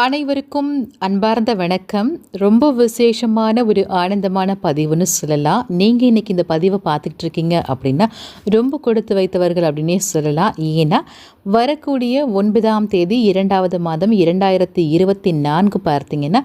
அனைவருக்கும் அன்பார்ந்த வணக்கம். ரொம்ப விசேஷமான ஒரு ஆனந்தமான பதிவுன்னு சொல்லலாம். நீங்கள் இன்றைக்கி இந்த பதிவை பார்த்துட்டு இருக்கீங்க அப்படின்னா ரொம்ப கொடுத்து வைத்தவர்கள் அப்படின்னே சொல்லலாம். ஏன்னா வரக்கூடிய ஒன்பதாம் தேதி இரண்டாவது மாதம் இரண்டாயிரத்தி இருபத்தி நான்கு பார்த்தீங்கன்னா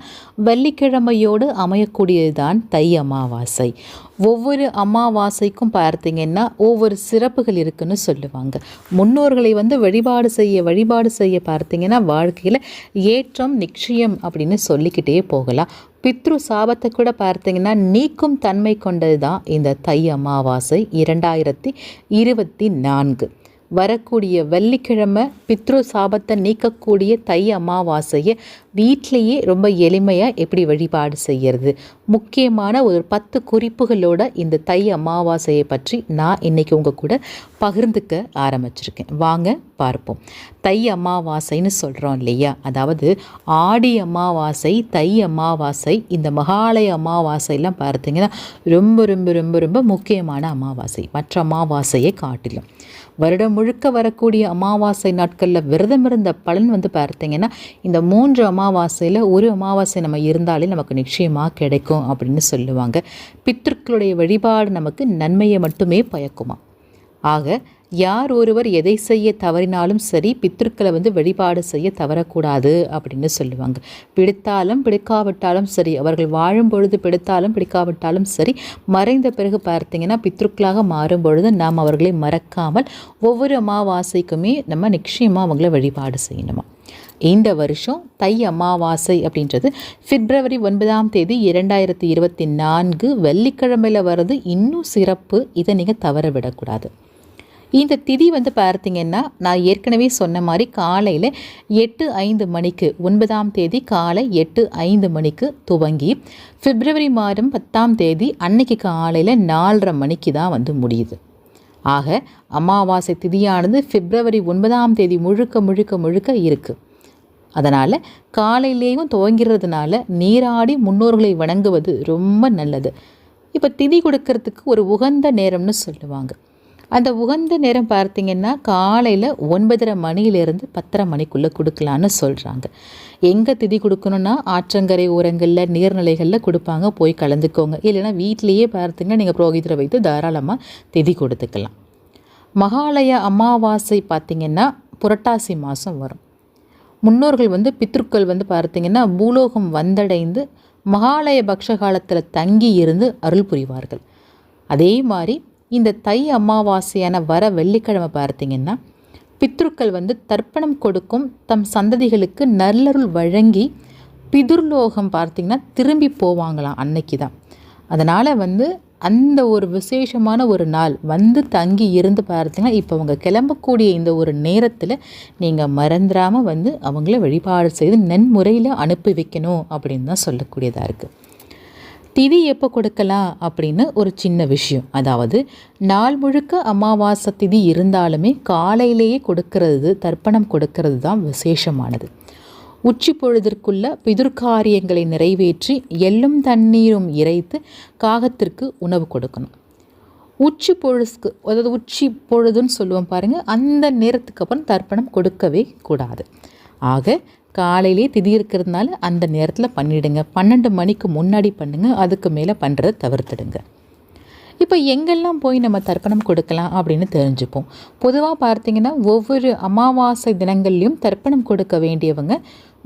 வெள்ளிக்கிழமையோடு அமையக்கூடியது தான் தை அமாவாசை. ஒவ்வொரு அமாவாசைக்கும் பார்த்தீங்கன்னா ஒவ்வொரு சிறப்புகள் இருக்குன்னு சொல்லுவாங்க. முன்னோர்களை வந்து வழிபாடு செய்ய வழிபாடு செய்ய பார்த்தீங்கன்னா வாழ்க்கையில் ஏற்றம் நிச்சயம் அப்படின்னு சொல்லிக்கிட்டே போகலாம். பித்ரு சாபத்தை கூட பார்த்தீங்கன்னா நீக்கும் தன்மை கொண்டது தான் இந்த தை அமாவாசை இரண்டாயிரத்தி இருபத்தி நான்கு. வரக்கூடிய வெள்ளிக்கிழமை பித்ரு சாபத்தை நீக்கக்கூடிய தை அமாவாசையை வீட்டிலையே ரொம்ப எளிமையாக எப்படி வழிபாடு செய்கிறது முக்கியமான ஒரு பத்து குறிப்புகளோட இந்த தை அமாவாசையை பற்றி நான் இன்றைக்கி உங்கள் கூட பகிர்ந்துக்க ஆரம்பிச்சிருக்கேன். வாங்க பார்ப்போம். தை அமாவாசைன்னு சொல்கிறோம் இல்லையா? அதாவது ஆடி அமாவாசை தை அமாவாசை இந்த மகாலய அமாவாசைலாம் பார்த்தீங்கன்னா ரொம்ப ரொம்ப ரொம்ப ரொம்ப முக்கியமான அமாவாசை. மற்ற அமாவாசையை காட்டிலும். வருடம் முழுக்க வரக்கூடிய அமாவாசை நாட்களில் விரதம் இருந்த பலன் வந்து பார்த்தீங்கன்னா இந்த மூன்று அமாவாசையில் ஒரு அமாவாசை நம்ம இருந்தாலே நமக்கு நிச்சயமாக கிடைக்கும் அப்படின்னு சொல்லுவாங்க. பித்திருக்களுடைய வழிபாடு நமக்கு நன்மையை மட்டுமே பயக்குமா? ஆக யார் ஒருவர் எதை செய்ய தவறினாலும் சரி பித்திருக்களை வந்து வழிபாடு செய்ய தவறக்கூடாது அப்படின்னு சொல்லுவாங்க. பிடித்தாலும் பிடிக்காவிட்டாலும் சரி அவர்கள் வாழும் பொழுது பிடித்தாலும் பிடிக்காவிட்டாலும் சரி மறைந்த பிறகு பார்த்தீங்கன்னா பித்ருக்களாக மாறும் பொழுது நாம் அவர்களை மறக்காமல் ஒவ்வொரு அமாவாசைக்குமே நம்ம நிச்சயமாக அவங்கள வழிபாடு செய்யணுமா? இந்த வருஷம் தை அமாவாசை அப்படின்றது பிப்ரவரி ஒன்பதாம் தேதி இரண்டாயிரத்தி இருபத்தி நான்கு வெள்ளிக்கிழமையில் வர்றது இன்னும் சிறப்பு இதை நீங்கள் தவற விடக்கூடாது. இந்த திதி வந்து பார்த்தீங்கன்னா நான் ஏற்கனவே சொன்ன மாதிரி காலையில் எட்டு ஐந்து மணிக்கு ஒன்பதாம் தேதி காலை எட்டு ஐந்து மணிக்கு துவங்கி பிப்ரவரி மாதம் பத்தாம் தேதி அன்னைக்கு காலையில் நாலரை மணிக்கு தான் வந்து முடியுது. ஆக அமாவாசை திதியானது பிப்ரவரி ஒன்பதாம் தேதி முழுக்க முழுக்க முழுக்க இருக்குது அதனால் காலையிலேயும் துவங்கிறதுனால நீராடி முன்னோர்களை வணங்குவது ரொம்ப நல்லது. இப்போ திதி கொடுக்கறதுக்கு ஒரு உகந்த நேரம்னு சொல்லுவாங்க. அந்த உகந்த நேரம் பார்த்திங்கன்னா காலையில் ஒன்பதரை மணியிலேருந்து பத்தரை மணிக்குள்ளே கொடுக்கலான்னு சொல்கிறாங்க எங்கே திதி கொடுக்கணுன்னா ஆற்றங்கரை ஓரங்களில் நீர்நிலைகளில் கொடுப்பாங்க. போய் கலந்துக்கோங்க. இல்லைன்னா வீட்டிலையே பார்த்திங்கன்னா நீங்கள் புரோகிதரை வைத்து தாராளமாக திதி கொடுத்துக்கலாம். மகாலய அமாவாசை பார்த்திங்கன்னா புரட்டாசி மாதம் வரும். முன்னோர்கள் வந்து பித்ருக்கள் வந்து பார்த்திங்கன்னா பூலோகம் வந்தடைந்து மகாலய பக்ஷ காலத்தில் தங்கி இருந்து அருள் புரிவார்கள். அதே மாதிரி இந்த தை அமாவாசையான வர வெள்ளிக்கிழமை பார்த்தீங்கன்னா பித்ருக்கள் வந்து தர்ப்பணம் கொடுக்கும் தம் சந்ததிகளுக்கு நல்லருள் வழங்கி பிதுர்லோகம் பார்த்திங்கன்னா திரும்பி போவாங்களாம் அன்னைக்கு தான் அதனால் வந்து அந்த ஒரு விசேஷமான ஒரு நாள் வந்து தங்கி இருந்து பார்த்தீங்கன்னா இப்போ அவங்க கிளம்பக்கூடிய இந்த ஒரு நேரத்தில் நீங்கள் மறந்துடாமல் வந்து அவங்கள வழிபாடு செய்து நன்முறையில் அனுப்பி வைக்கணும் அப்படின்னு தான் சொல்லக்கூடியதாக இருக்குது திதி எப்போ கொடுக்கலாம் அப்படின்னு ஒரு சின்ன விஷயம். அதாவது நாள் முழுக்க அமாவாசை திதி இருந்தாலுமே காலையிலேயே கொடுக்கறது தர்ப்பணம் கொடுக்கறது தான் விசேஷமானது. உச்சி பொழுதிற்குள்ள பிதுர்காரியங்களை நிறைவேற்றி எள்ளும் தண்ணீரும் இறைத்து காகத்திற்கு உணவு கொடுக்கணும். உச்சி பொழுதுக்கு அதாவது உச்சி பொழுதுன்னு சொல்லுவோம் பாருங்கள் அந்த நேரத்துக்கு அப்புறம் தர்ப்பணம் கொடுக்கவே கூடாது. ஆக காலையிலே திதி இருக்கிறதுனால அந்த நேரத்தில் பண்ணிவிடுங்க பன்னெண்டு மணிக்கு முன்னாடி பண்ணுங்கள் அதுக்கு மேலே பண்ணுறதை தவிர்த்துடுங்க. இப்போ எங்கெல்லாம் போய் நம்ம தர்ப்பணம் கொடுக்கலாம் அப்படின்னு தெரிஞ்சுப்போம். பொதுவாக பார்த்தீங்கன்னா ஒவ்வொரு அமாவாசை தினங்கள்லையும் தர்ப்பணம் கொடுக்க வேண்டியவங்க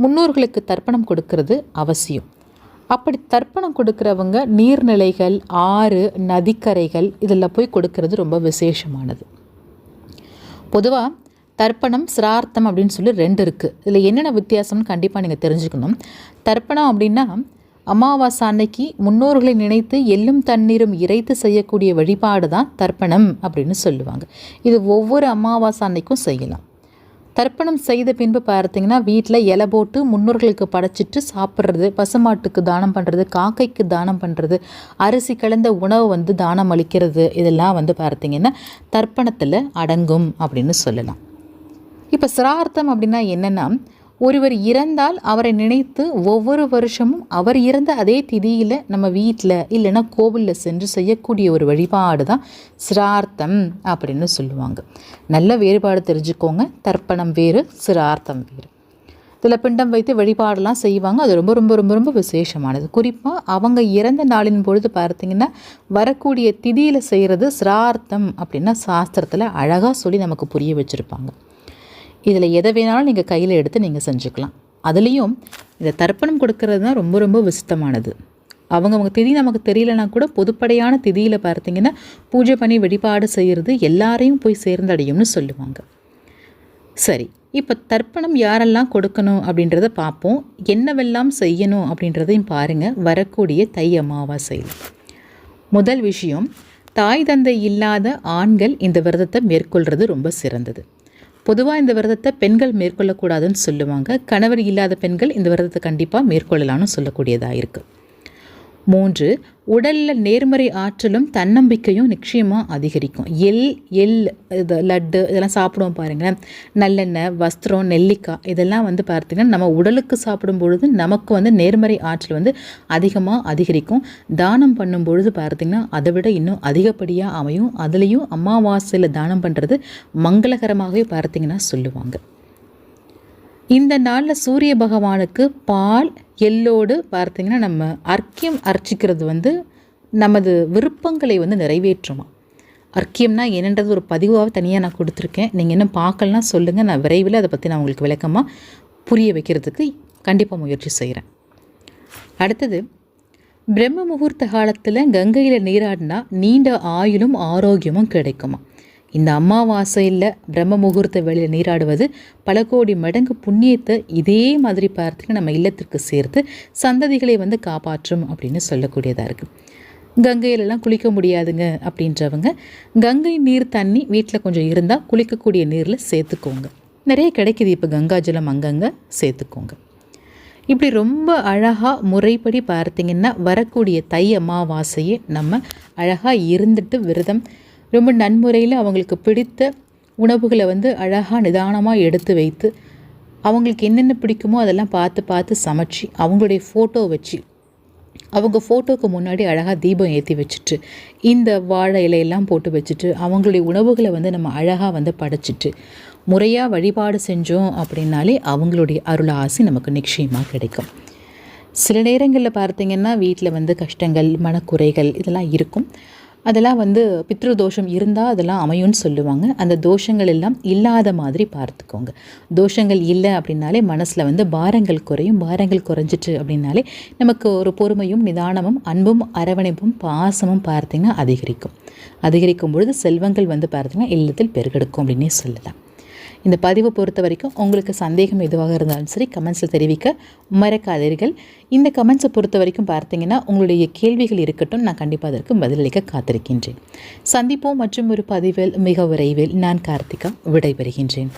முன்னோர்களுக்கு தர்ப்பணம் கொடுக்கறது அவசியம். அப்படி தர்ப்பணம் கொடுக்குறவங்க நீர்நிலைகள் ஆறு நதிக்கரைகள் இதில் போய் கொடுக்கறது ரொம்ப விசேஷமானது. பொதுவாக தர்ப்பணம் சிரார்த்தம் அப்படின்னு சொல்லி ரெண்டு இருக்குது இதில் என்னென்ன வித்தியாசம்னு கண்டிப்பாக நீங்கள் தெரிஞ்சுக்கணும். தர்ப்பணம் அப்படின்னா அமாவாசை அன்னைக்கு முன்னோர்களை நினைத்து எள்ளும் தண்ணீரும் இறைத்து செய்யக்கூடிய வழிபாடு தான் தர்ப்பணம் அப்படின்னு சொல்லுவாங்க. இது ஒவ்வொரு அமாவாசை அன்னைக்கும் செய்யலாம். தர்ப்பணம் செய்த பின்பு பார்த்தீங்கன்னா வீட்டில் இலை போட்டு முன்னோர்களுக்கு படைச்சிட்டு சாப்பிட்றது பசுமாட்டுக்கு தானம் பண்ணுறது காக்கைக்கு தானம் பண்ணுறது அரிசி கலந்த உணவு வந்து தானம் அளிக்கிறது இதெல்லாம் வந்து பார்த்தீங்கன்னா தர்ப்பணத்தில் அடங்கும் அப்படின்னு சொல்லலாம். இப்போ சிரார்த்தம் அப்படின்னா என்னென்னா ஒருவர் இறந்தால் அவரை நினைத்து ஒவ்வொரு வருஷமும் அவர் இறந்த அதே திதியில் நம்ம வீட்டில் இல்லைன்னா கோவிலில் சென்று செய்யக்கூடிய ஒரு வழிபாடு தான் சிரார்த்தம் அப்படின்னு சொல்லுவாங்க. நல்ல வேறுபாடு தெரிஞ்சுக்கோங்க. தர்ப்பணம் வேறு சிரார்த்தம் வேறு. இதில் பிண்டம் வைத்து வழிபாடெல்லாம் செய்வாங்க. அது ரொம்ப ரொம்ப ரொம்ப ரொம்ப விசேஷமானது. குறிப்பாக அவங்க இறந்த நாளின் பொழுது பார்த்திங்கன்னா வரக்கூடிய திதியில் செய்கிறது சிரார்த்தம் அப்படின்னா சாஸ்திரத்தில் அழகாக சொல்லி நமக்கு புரிய வச்சுருப்பாங்க. இதில் எதை வேணாலும் நீங்கள் கையில் எடுத்து நீங்கள் செஞ்சுக்கலாம். அதுலேயும் இந்த தர்ப்பணம் கொடுக்கறது தான் ரொம்ப ரொம்ப விசித்தமானது. அவங்கவுங்க திதி நமக்கு தெரியலனா கூட பொதுப்படையான திதியில் பார்த்தீங்கன்னா பூஜை பண்ணி வழிபாடு செய்கிறது எல்லாரையும் போய் சேர்ந்தடையும்னு சொல்லுவாங்க. சரி இப்போ தர்ப்பணம் யாரெல்லாம் கொடுக்கணும் அப்படின்றத பார்ப்போம். என்னவெல்லாம் செய்யணும் அப்படின்றதையும் பாருங்கள் வரக்கூடிய தை அமாவாசையில் முதல் விஷயம் தாய் தந்தை இல்லாத ஆண்கள் இந்த விரதத்தை மேற்கொள்கிறது ரொம்ப சிறந்தது. பொதுவாக இந்த விரதத்தை பெண்கள் மேற்கொள்ளக்கூடாதுன்னு சொல்லுவாங்க. கணவர் இல்லாத பெண்கள் இந்த விரதத்தை கண்டிப்பாக மேற்கொள்ளலாம்னு சொல்லக்கூடியதாக இருக்குது மூன்று உடலில் நேர்மறை ஆற்றலும் தன்னம்பிக்கையும் நிச்சயமாக அதிகரிக்கும். எல் எள் இது லட்டு இதெல்லாம் சாப்பிடுவோம் பாருங்களேன். நல்லெண்ணெய் வஸ்திரம் நெல்லிக்காய் இதெல்லாம் வந்து பார்த்திங்கன்னா நம்ம உடலுக்கு சாப்பிடும் பொழுது நமக்கு வந்து நேர்மறை ஆற்றல் வந்து அதிகமாக அதிகரிக்கும். தானம் பண்ணும் பொழுது பார்த்திங்கன்னா அதை விட இன்னும் அதிகப்படியாக அமையும். அதுலேயும் அமாவாசையில் தானம் பண்ணுறது மங்களகரமாகவே பார்த்திங்கன்னா சொல்லுவாங்க. இந்த நாளில் சூரிய பகவானுக்கு பால் எல்லோடு பார்த்திங்கன்னா நம்ம அர்க்கியம் அர்ச்சிக்கிறது வந்து நமது விருப்பங்களை வந்து நிறைவேற்றுமா. அர்க்கியம்னா என்னன்றது ஒரு பதிவாக தனியாக நான் கொடுத்துருக்கேன். நீங்கள் இன்னும் பார்க்கலாம் சொல்லுங்கள் நான் விரைவில் அதை பற்றி நான் உங்களுக்கு விளக்கமாக புரிய வைக்கிறதுக்கு கண்டிப்பாக முயற்சி செய்கிறேன் அடுத்தது பிரம்ம முகூர்த்த காலத்தில் கங்கையில் நீராடினா நீண்ட ஆயுளும் ஆரோக்கியமும் கிடைக்குமா. இந்த அமாவாசையில் பிரம்ம முகூர்த்த வேலையில் நீராடுவது பல கோடி மடங்கு புண்ணியத்தை இதே மாதிரி பார்த்துட்டு நம்ம இல்லத்திற்கு சேர்த்து சந்ததிகளை வந்து காப்பாற்றும் அப்படின்னு சொல்லக்கூடியதாக இருக்குது கங்கையிலலாம் குளிக்க முடியாதுங்க அப்படின்றவங்க கங்கை நீர் தண்ணி வீட்டில் கொஞ்சம் இருந்தால் குளிக்கக்கூடிய நீரில் சேர்த்துக்கோங்க. நிறைய கிடைக்கிது இப்போ கங்காஜலம் அங்கங்கே சேர்த்துக்கோங்க. இப்படி ரொம்ப அழகாக முறைப்படி பார்த்திங்கன்னா வரக்கூடிய தை அமாவாசையை நம்ம அழகாக இருந்துட்டு விரதம் ரொம்ப நன்முறையில் அவங்களுக்கு பிடித்த உணவுகளை வந்து அழகாக நிதானமாக எடுத்து வைத்து அவங்களுக்கு என்னென்ன பிடிக்குமோ அதெல்லாம் பார்த்து பார்த்து சமைச்சு அவங்களுடைய ஃபோட்டோ வச்சு அவங்க ஃபோட்டோவுக்கு முன்னாடி அழகாக தீபம் ஏற்றி வச்சுட்டு இந்த வாழை இலையெல்லாம் போட்டு வச்சுட்டு அவங்களுடைய உணவுகளை வந்து நம்ம அழகாக வந்து படைச்சிட்டு முறையாக வழிபாடு செஞ்சோம் அப்படின்னாலே அவங்களுடைய அருள் ஆசை நமக்கு நிச்சயமாக கிடைக்கும். சில நேரங்களில் பார்த்திங்கன்னா வீட்டில் வந்து கஷ்டங்கள் மனக்குறைகள் இதெல்லாம் இருக்கும். அதெல்லாம் வந்து பித்ரு தோஷம் இருந்தால் அதெல்லாம் அமையும்னு சொல்லுவாங்க. அந்த தோஷங்கள் எல்லாம் இல்லாத மாதிரி பார்த்துக்கோங்க. தோஷங்கள் இல்லை அப்படின்னாலே மனசில் வந்து பாரங்கள் குறையும். பாரங்கள் குறைஞ்சிட்டு அப்படின்னாலே நமக்கு ஒரு பொறுமையும் நிதானமும் அன்பும் அரவணைப்பும் பாசமும் பார்த்திங்கன்னா அதிகரிக்கும். அதிகரிக்கும் பொழுது செல்வங்கள் வந்து பார்த்திங்கன்னா இல்லத்தில் பெருகெடுக்கும் அப்படின்னே சொல்லலாம். இந்த பதிவை பொறுத்த வரைக்கும் உங்களுக்கு சந்தேகம் எதுவாக இருந்தாலும் சரி கமெண்ட்ஸில் தெரிவிக்க மறக்காதீர்கள். இந்த கமெண்ட்ஸை பொறுத்த வரைக்கும் பார்த்தீங்கன்னா உங்களுடைய கேள்விகள் இருக்கட்டும் நான் கண்டிப்பாக அதற்கு பதிலளிக்க காத்திருக்கின்றேன். சந்திப்போம் மற்றும் ஒரு பதிவில் மிக விரைவில் நான் கார்த்திகா விடைபெறுகின்றேன்.